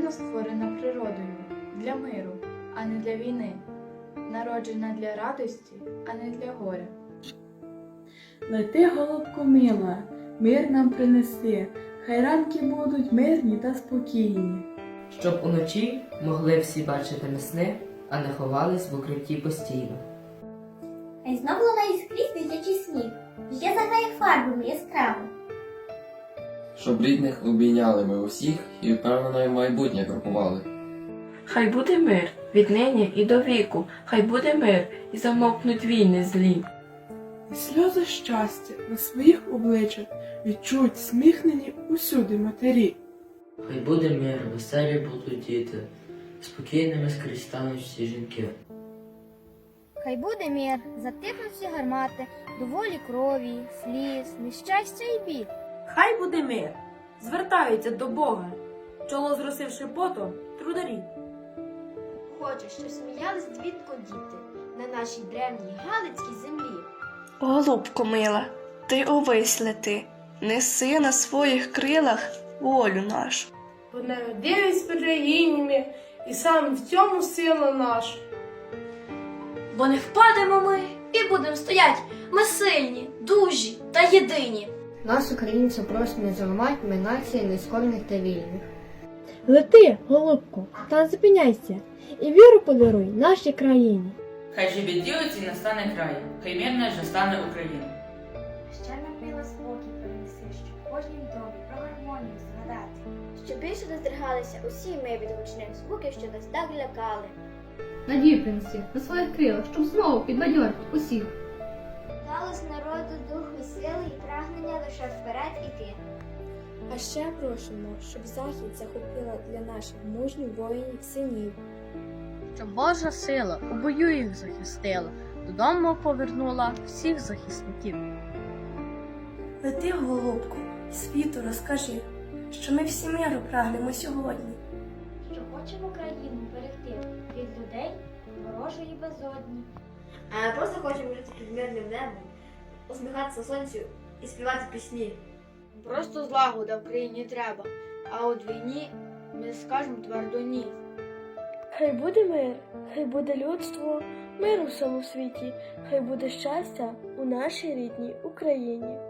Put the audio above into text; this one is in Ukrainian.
Людина створена природою для миру, а не для війни, народжена для радості, а не для горя. Лети, голубку мила, мир нам принеси, хай ранки будуть мирні та спокійні. Щоб уночі могли всі бачити не сни, а не ховались в укритті постійно. Хай знов лунає скрізь дитячий сміх, ще заграє фарбами яскраво. Щоб рідних обійняли ми усіх і впевнено майбутнє крокували. Хай буде мир віднині і до віку, хай буде мир і замовкнуть війни злі. І сльози щастя на своїх обличчях відчують сміхнені усюди матері. Хай буде мир, веселі будуть діти, спокійними скрізь стануть всі жінки. Хай буде мир, затихнуть всі гармати, доволі крові, сліз, нещастя і біль. Хай буде мир, звертаються до Бога, чоло зросивши потом трударі. Хоче, щоб сміялись двітко діти на нашій древній Галицькій землі. Голубко мила, ти лети, неси на своїх крилах волю нашу. бо народились берегинями, і саме в цьому сила наша. Бо не впадемо ми і будемо стоять. Ми сильні, дужі та єдині. Нас, українців, просто не зламать, ми нація нескорних та вільних. Лети, голубку, та не зупиняйся, і віру подаруй нашій країні. Хай же відділиться і настане край, хай мирна же стане Україна. Ще нам мила спокій принеси, щоб в кожнім домі про гармонію згадати. Щоб більше не здригалися усі ми від гучних звуків, що нас так лякали. Надію принеси на своїх крилах, щоб знову підбадьорити усіх. Далось народу духу сили і прагнення лише вперед іти. А ще просимо, щоб захід захопила для наших мужніх воїнів синів. Щоб Божа сила у бою їх захистила, додому повернула всіх захисників. Лети, голубку, і світу розкажи, що ми всі миру прагнемо сьогодні. Що хочемо країну берегти від людей ворожої безодні. А просто хочемо жити під мирним небом, усміхатися сонцю і співати пісні. Просто злагода в країні треба, а от війні ми скажемо твердо ні. Хай буде мир, хай буде людство, мир у всьому світі, хай буде щастя у нашій рідній Україні.